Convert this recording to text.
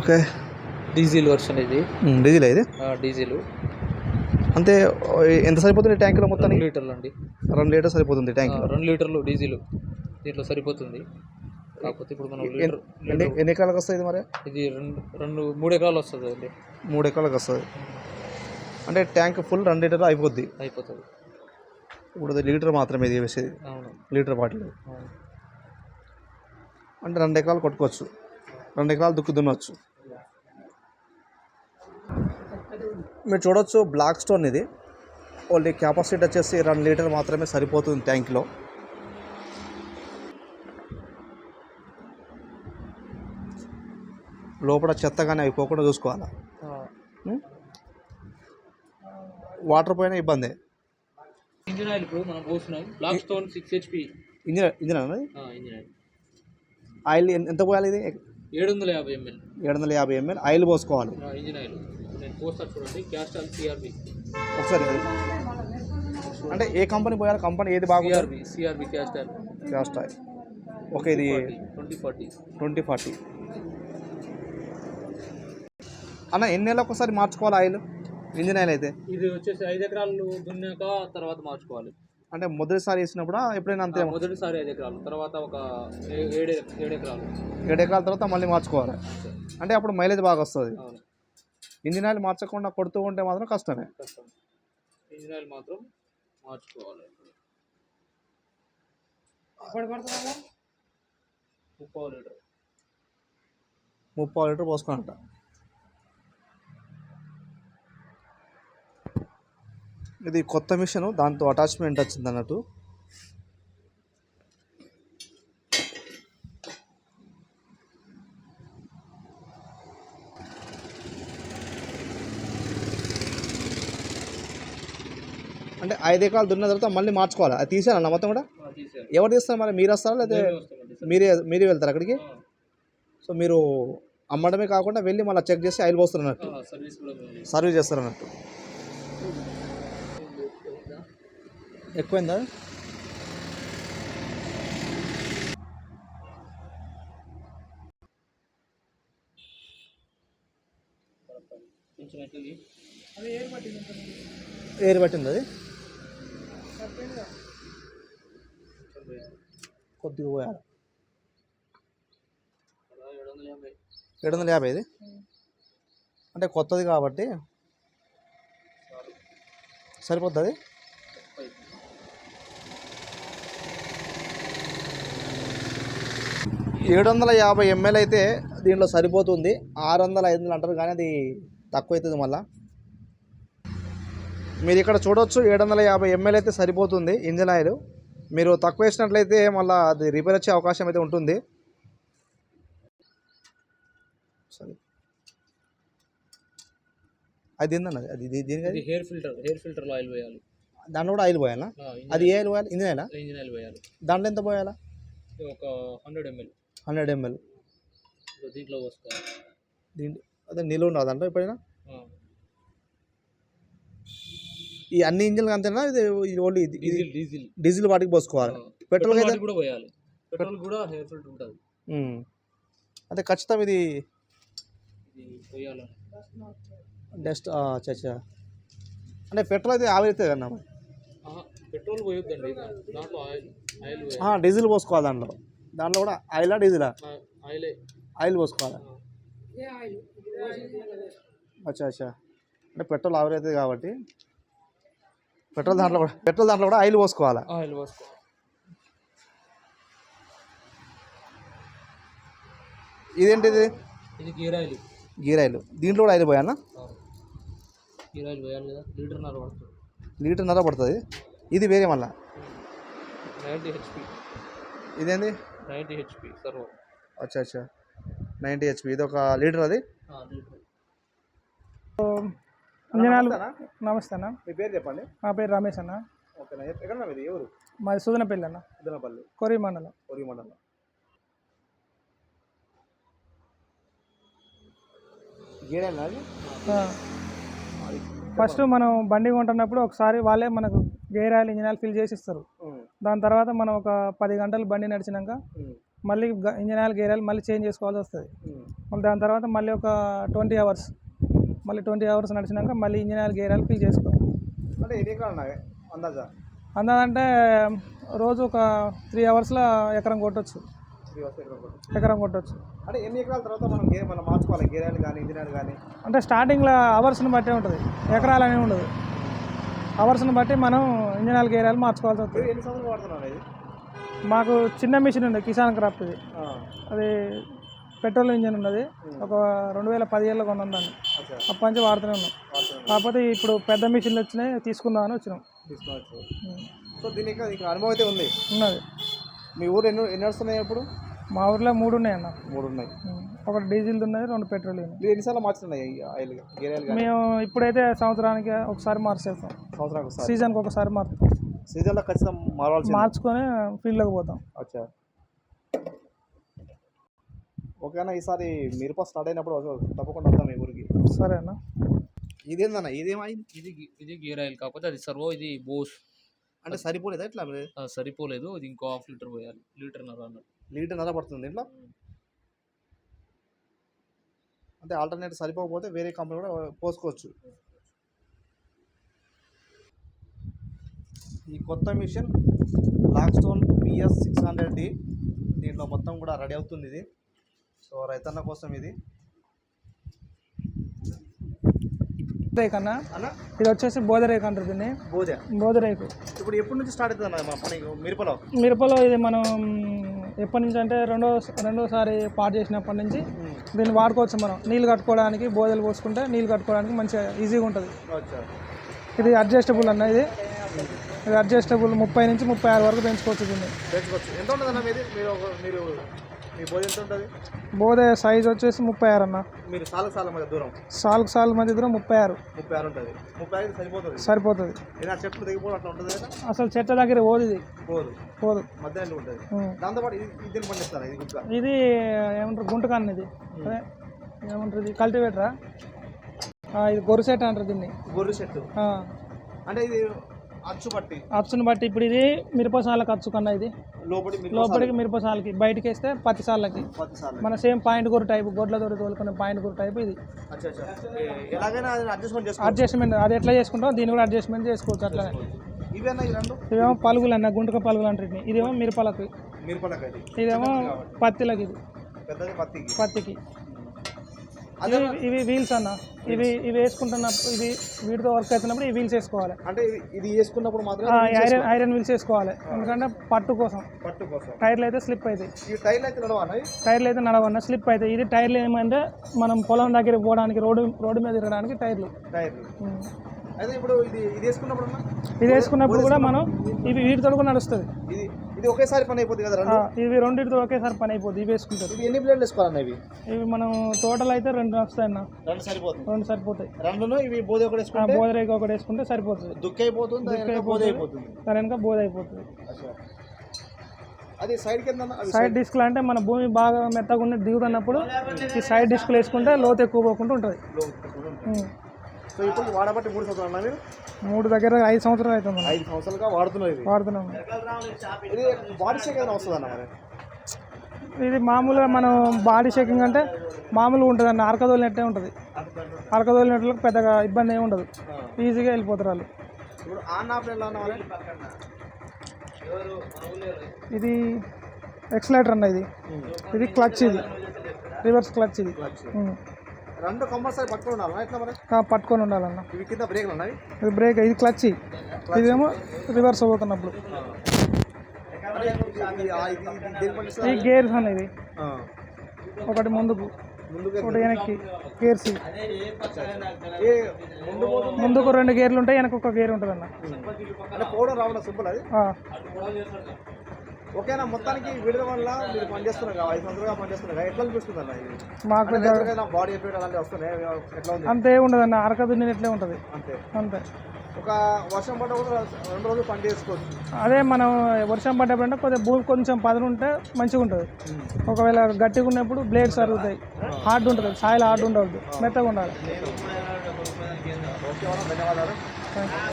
Okay. Diesel version ఇది. Diesel ఇది? Diesel. అంటే ఎంత సరిపోతుంది ట్యాంకులో మొత్తానికి? లీటర్లు అండి. రెండు లీటర్ సరిపోతుంది ట్యాంక్ రెండు లీటర్లు డీజిల్. దీంట్లో సరిపోతుంది. కాకపోతే ఇప్పుడు మనం లీటర్ ఎన్ని ఎకరాలకు వస్తుంది ఇది మరి? ఇది రెండు రెండు మూడు ఎకరాలు వస్తుంది అండి. మూడు ఎకరాలకు వస్తుంది. అంటే ట్యాంక్ ఫుల్ రెండు లీటర్ అయిపోద్ది. అయిపోతుంది. ఇప్పుడు లీటర్ మాత్రమే ఇది వేసేది. Litre bottle. అంటే రెండు ఎకరాలు కొట్టుకోవచ్చు. రెండు ఎకరాలు దుక్కు దున్నవచ్చు మీరు చూడొచ్చు బ్లాక్ స్టోన్ ఇది. ఓన్లీ కెపాసిటీ వచ్చేసి రెండు లీటర్ మాత్రమే సరిపోతుంది ట్యాంక్లో లోపల చెత్త కానీ అయిపోకుండా చూసుకోవాలి? వాటర్ పోయినా ఇబ్బంది. ఇంజిన్ ఆయిల్ ఇప్పుడు మనం పోస్తున్నాం. Black stone six HP engine oil ఎంత పోయాలి ఇది? ఏడు వందల యాభై ఎంఎల్. ఏడు వందల యాభై ఎంఎల్ ఆయిల్ పోసుకోవాలి. Engine oil. నేను పోస్తా చూడండి. Cast oil CRB. ఒకసారి. అంటే ఏ కంపెనీ పోయాలి? కంపెనీ ఏది బాగుంది? CRB CRB cast oil cast oil okay ఇది ట్వంటీ ఫార్టీ. Twenty forty. అన్న ఎన్ని నెలలకు ఒకసారి మార్చుకోవాలి ఆయిల్? ఇంజిన్ ఆయిల్ అయితే? ఇది వచ్చేసి ఐదు ఎకరాలు దున్నాక తర్వాత మార్చుకోవాలి. అంటే మొదటిసారి వేసినప్పుడు? ఎప్పుడైనా అంతే మొదటిసారి ఐదు ఎకరాలు. తర్వాత ఒక ఏడు ఏడు ఎకరాలు. ఏడు ఎకరాల తర్వాత మళ్ళీ మార్చుకోవాలి. అంటే అప్పుడు మైలేజ్ బాగా వస్తుంది. ఇంజిన్ ఆయిల్ మార్చకుండా కొడుతూ ఉంటే మాత్రం కష్టమే. కష్టం. ఇంజిన్ ఆయిల్ మాత్రం మార్చుకోవాలి. ముప్పై లీటర్. ముప్పై లీటర్ పోసుకోనంట ఇది కొత్త మిషన్ దాంతో అటాచ్మెంట్ వచ్చింది అన్నట్టు. అంటే ఐదు ఎకరాలు దున్న తర్వాత మళ్ళీ మార్చుకోవాలి? అది తీసారన్న మొత్తం కూడా? ఎవరు తీస్తారు మరి? మీరు వస్తారా లేదా మీరే మీరే వెళ్తారు అక్కడికి? సో మీరు అమ్మడమే కాకుండా వెళ్ళి మళ్ళీ చెక్ చేసి ఆయిల్ పోస్తారు అన్నట్టు. సర్వీస్ చేస్తారు అన్నట్టు. ఎక్కువైందా ఎయిర్ పట్టింది అది? కొద్దిగా పోయాలి ఏడు వందల ఏడు వందల యాభై ఇది? అంటే కొత్తది కాబట్టి సరిపోతుంది ఏడు వందల యాభై ఎంఎల్ అయితే దీంట్లో సరిపోతుంది. ఆరు వందల ఐదు వందలు అంటారు కానీ అది తక్కువ అవుతుంది మళ్ళా. మీరు ఇక్కడ చూడొచ్చు ఏడు వందల యాభై ఎంఎల్ అయితే సరిపోతుంది ఇంజిన్ ఆయిల్. మీరు తక్కువ వేసినట్లయితే మళ్ళీ అది రిపేర్ వచ్చే అవకాశం అయితే ఉంటుంది. సరే అది ఏందన్నది అది దీనికి హెయిర్ ఫిల్టర్ హెయిర్ ఫిల్టర్లో ఆయిల్ వేయాలి దాంట్లో కూడా ఆయిల్ పోయాలా? అది ఏ ఆయిల్. పోయాలి ఇంజిన్ ఆయిలా? ఇంజిన్ ఆయిల్ వేయాలి దాంట్లో ఎంత పోయాలా? ఒక హండ్రెడ్ ఎంఎల్. Hundred ML. దీంట్లో పోసుకోవాలి దీంట్లో అదే నిలువ ఉండదంట ఎప్పుడైనా? ఈ అన్ని ఇంజిన్లు అంతేనా? ఇది ఓన్లీ ఇది డీజిల్ డీజిల్. వాటికి పోసుకోవాలి. పెట్రోల్ అయితే కూడా పోయాలి. పెట్రోల్ కూడా హెయిర్ ఫిల్టర్ ఉంటుంది. అదే ఖచ్చితం ఇది నెక్స్ట్ చచ్చా అంటే పెట్రోల్ అయితే ఆవిరితే కన్నా ఆహా, పెట్రోల్ పోయొద్దండి. దాంట్లో ఆయిల్ డీజిల్ పోసుకోవాలి దాంట్లో. దాంట్లో కూడా ఆయిలా డీజిలా ఆ, ఆయిలే. ఆయిల్ పోసుకోవాలి? అచ్చా అచ్చా. అంటే పెట్రోల్ ఆవిరైతుంది కాబట్టి పెట్రోల్ దాంట్లో కూడా పెట్రోల్ దాంట్లో కూడా ఆయిల్ పోసుకోవాలి? ఆయిల్ పోసుకో ఇదేంటిది? ఇది గీర్ ఆయిల్. గీర్ ఆయిల్. దీంట్లో కూడా ఆయిల్ పోయానా. గీర్ ఆయిల్ వేయాలి కదా లీటర్న్నర పడుతుంది. లీటర్ నర పడుతుంది? ఇది వేరే మళ్ళా? ఇదేంది? Ninety HP servo. అచ్చా అచ్చా. Ninety HP. ఇది ఒక లీటర్ అది ఇంజనాలు నమస్తే అన్న. మీ పేరు చెప్పండి. నా పేరు రమేష్ అన్న. ఓకేనా ఎక్కడ ఇది ఎవరు? మాది సుదనపల్లి అన్న. ఉదనపల్లి కొరి మండలం. కొరి మండలం. గేడేనా అది. ఫస్ట్ మనం బండి కొంటున్నప్పుడు ఒకసారి వాళ్ళే మనకు gear oil engine oil fill చేసి ఇస్తారు. దాని తర్వాత మనం ఒక పది గంటలు బండి నడిచినాక మళ్ళీ ఇంజిన్ ఆయిల్ గేర్ ఆయిల్ మళ్ళీ చేంజ్ చేసుకోవాల్సి వస్తుంది. మళ్ళీ దాని తర్వాత మళ్ళీ ఒక ట్వంటీ అవర్స్ మళ్ళీ ట్వంటీ అవర్స్ నడిచినాక మళ్ళీ engine oil gear oil fill చేసుకోవాలి. అంటే ఎన్ని అందాజా? అందాదంటే రోజు ఒక త్రీ అవర్స్లో ఎకరం కొట్టొచ్చు. ఎకరం కొట్టు. ఎకరం కొట్టొచ్చు. అంటే ఎన్ని ఎకరాల తర్వాత మనం గేర్ మనం మార్చుకోవాలి? గేర్ ఆయిల్ కానీ ఇంజిన్ ఆయిల్ కానీ? అంటే స్టార్టింగ్లో అవర్స్ని బట్టే ఉంటుంది. ఎకరాలు అనేవి ఉండదు. అవర్స్ని బట్టి మనం ఇంజిన్ ఆయిల్ గేర్ ఆయిల్ మార్చుకోవాల్సి మీరు వస్తుంది ఎన్ని సంవత్సరాలు వాడుతున్నారు ఇది? మాకు చిన్న మిషన్ ఉంది కిసాన్ క్రాఫ్ట్ ఇది అది పెట్రోల్ ఇంజిన్ ఉన్నది. ఒక రెండు వేల పదిహేడులో కొన్నాం దాన్ని. అప్పటి నుంచి వాడుతూనే ఉన్నాం. కాకపోతే ఇప్పుడు పెద్ద మిషన్లు వచ్చినాయి తీసుకుందామని వచ్చినాం. సో దీనికి అనుభవం అయితే ఉంది? ఉన్నది. మీ ఊరు ఎన్ని ఎన్ని నడుస్తున్నాయి ఇప్పుడు? మా ఊర్లో మూడు ఉన్నాయి అన్న మూడు ఉన్నాయి. ఒకటి డీజిల్ ఉన్నది రెండు పెట్రోల్ ఉన్నాయి. ఎన్నిసార్లు మార్చుతున్నాయి ఈ ఆయిల్ గేర్ ఆయిల్ కానీ మేము ఇప్పుడైతే సంవత్సరానికి ఒకసారి మార్చేస్తాం. సంవత్సరానికి ఒకసారి. సీజన్కి ఒకసారి మారుతాం. సీజన్లో ఖచ్చితంగా మారవలసింది మార్చుకొని ఫీల్డ్లోకి పోతాం. అచ్చా. ఓకేనా ఈసారి మిరప స్టార్ట్ అయినప్పుడు తప్పకుండా వద్దాం మీ ఊరికి. సరేనా? ఇదేందన్న? ఇదేమైంది ఇది ఇది గేర్ ఆయిల్ కాకపోతే అది సర్వో ఇది బోస్. అంటే సరిపోలేదా ఇట్లా మీరు? సరిపోలేదు. ఇది ఇంకో హాఫ్ లీటర్ పోయాలి. లీటర్ నర అన్నట్టు. లీటర్ నర పడుతుంది ఇంట్లో అంటే ఆల్టర్నేట్ సరిపోకపోతే వేరే కంపెనీ కూడా పోసుకోవచ్చు. ఈ కొత్త machine black stone BS six hundred D దీంట్లో మొత్తం కూడా రెడీ అవుతుంది ఇది. సో రైతన్న కోసం ఇది. రేక్ అన్న? ఇది వచ్చేసి బోధరేక్ అంటారు దీన్ని. బోధ. బోధరేకు ఇప్పుడు ఎప్పటి నుంచి స్టార్ట్ అవుతుంది అన్న మిరపలో? మిరపలో ఇది మనం ఎప్పటి నుంచి అంటే రెండో రెండోసారి పాటు చేసినప్పటి నుంచి దీన్ని వాడుకోవచ్చు మనం. నీళ్ళు కట్టుకోవడానికి బోధలు పోసుకుంటే నీళ్ళు కట్టుకోవడానికి మంచిగా ఈజీగా ఉంటుంది. ఇది అడ్జస్టబుల్ అన్న ఇది. ఇది అడ్జస్టబుల్ ముప్పై నుంచి ముప్పై ఆరు వరకు పెంచుకోవచ్చు దీన్ని. తెచ్చుకోవచ్చు ఎంత ఉంటుంది అన్న మీరు బోధ సైజ్ వచ్చేసి ముప్పై ఆరు అన్న. మీరు సాల సాల మధ్య దూరం. సాల్కు సాల్ మధ్య దూరం ముప్పై ఆరు. ముప్పై ఆరు ఉంటుంది. ముప్పై ఐదు సరిపోతుంది. సరిపోతుంది. ఏదైనా చెట్లు దిగిపోవడం అట్లా ఉంటుంది అసలు చెట్ల దగ్గర పోదు ఇది. పోదు. పోదు. మధ్యాహ్నం ఉంటుంది. దాంతోపాటు ఇది దీన్ని పండిస్తారా? ఇది గుట్ట ఇది ఏమంటారు? గుంటకన్ను ఇది. ఏమంటారు ఇది? కల్టివేటరా? ఇది గొరుసెట్ అంటారు దీన్ని. గొర్రె అంటే ఇది అచ్చు పట్టి. అచ్చుని బట్టి ఇప్పుడు ఇది మిరపసాలకు అచ్చు కన్నా ఇది. లోపలికి మిరపసాలకి బయటికి వేస్తే పత్తి సాళ్ళకి మన సేమ్ పాయింట్ గురు టైప్ గొడ్ల తోటి తోలుకునే పాయింట్ గురు టైప్ ఇది. అడ్జస్ట్మెంట్ అది ఎట్లా చేసుకుంటాం దీన్ని కూడా అడ్జస్ట్మెంట్ చేసుకోవచ్చు అట్లనే. ఇవేమో పలుగులు అన్న గుంటక పలుగులు అంటారు వీటిని. ఇదేమో మిరపలకు. ఇదేమో పత్తిలకి ఇది. పత్తికి. ఇవి వీల్స్ అన్న. ఇవి ఇవి వేసుకుంటున్నప్పుడు ఇవి వీటితో వర్క్ అవుతున్నప్పుడు ఈ వీల్స్ వేసుకోవాలి. అంటే ఇది- వేసుకున్నప్పుడు మాత్రం ఐరన్ ఐరన్ వీల్స్ వేసుకోవాలి. ఎందుకంటే పట్టు కోసం. పట్టు కోసం. టైర్లు అయితే స్లిప్ అవుతాయి ఈ టైర్లు అయితే నడవా టైర్లు అయితే నడవన్న స్లిప్ అవుతాయి ఇది టైర్లు ఏమంటే మనం పొలం దగ్గరికి పోవడానికి రోడ్డు రోడ్డు మీద తిరగడానికి టైర్లు టైర్లు ఉం. అయితే ఇప్పుడు ఇది ఇది వేసుకున్నప్పుడు ఇది వేసుకున్నప్పుడు కూడా మనం ఇవి వీటితో కూడా నడుస్తుంది. ఇది ఇది ఒకేసారి పని అయిపోతుంది కదా రెండు? ఇవి రెండింటితో ఒకేసారి పని అయిపోద్ది ఇవి వేసుకుంటారు. ఇవి ఎన్ని ప్లేట్లు వేసుకోవాలన్న ఇవి? ఇవి మనం టోటల్ అయితే రెండు వస్తాయి అన్న. రెండు సరిపోతుంది. రెండు సరిపోతాయి. రెండును ఇవి బోధ ఒకటి వేసుకుంటే? బోధరేక ఒకటి వేసుకుంటే సరిపోతుంది. దుక్కి అయిపోతుంది వెనక బోధ అయిపోతుంది. దాని వెనక బోధ అయిపోతుంది. అది సైడ్ కింద సైడ్ డిస్క్లు అంటే మన భూమి బాగా మెత్తగా ఉండి దిగుతున్నప్పుడు ఈ సైడ్ డిస్క్లు వేసుకుంటే లోతు ఎక్కువ పోకుండా ఉంటుంది. సో ఇప్పుడు వాడబట్టి మూడు సంవత్సరాలు అన్న మీరు? మూడు దగ్గర ఐదు సంవత్సరాలు అవుతుంది ఐదు సంవత్సరాలుగా వాడుతున్నారు ఇది? వాడుతున్నాం. ఇది బాడీ షేక్ ఏదైనా వస్తుంది అన్న మరి? ఇది మామూలుగా మనం బాడీ షేకింగ్ అంటే మామూలుగా ఉంటుంది అన్న. అరకదోలినట్టే ఉంటుంది. అరకదోలినట్లకు పెద్దగా ఇబ్బంది ఏమి ఉండదు. ఈజీగా వెళ్ళిపోతారు వాళ్ళు. ఇప్పుడు ఆన్ ఆఫ్ ఇది ఎక్సలేటర్ అన్న ఇది. ఇది క్లచ్ ఇది. రివర్స్ క్లచ్ ఇది. రెండు కంపల్సరీ పట్టుకుని ఉండాలి ఎట్లా మరి? పట్టుకొని ఉండాలన్న. ఇవి కింద బ్రేక్లు ఉన్నాయి ఇది బ్రేక్ ఇది క్లచ్. ఇదేమో రివర్స్ అవుతున్నప్పుడు ఈ గేర్స్ అనేది. ఒకటి ముందుకు. ముందుకు ఒకటి వెనక్కి. గేర్స్ ముందుకు రెండు గేర్లు ఉంటాయి వెనక ఒక గేర్ ఉంటుంది అన్న అంటే పోవడం రావడం సింపుల్ అది? ఓకేనా? మొత్తానికి విడడం వల్ల మీరు పనిచేస్తున్నారు కదా ఐదు సంవత్సరాలుగా పనిచేస్తున్నారు కదా ఎట్లా అనిపిస్తుంది అన్న ఇది? మాకు బాడీ ఎఫెక్ట్ అలాంటివి వస్తున్నాయి ఎట్లా ఉంది అంతే ఉండదు అన్న అరక దున్నినట్లే ఉంటుంది. అంతే. అంతే. ఒక వర్షం పడ్డ కూడా రెండు రోజులు పని చేసుకోవచ్చు. అదే మనం వర్షం పడ్డప్పుడు అంటే కొద్దిగా భూమి కొంచెం పదును ఉంటే మంచిగా ఉంటుంది. ఒకవేళ గట్టిగా ఉన్నప్పుడు బ్లేడ్స్ అరుగుతాయి. హార్డ్ ఉంటుంది సాయిల్ హార్డ్ ఉండవద్దు మెత్తగా ఉండాలి. ధన్యవాదాలు.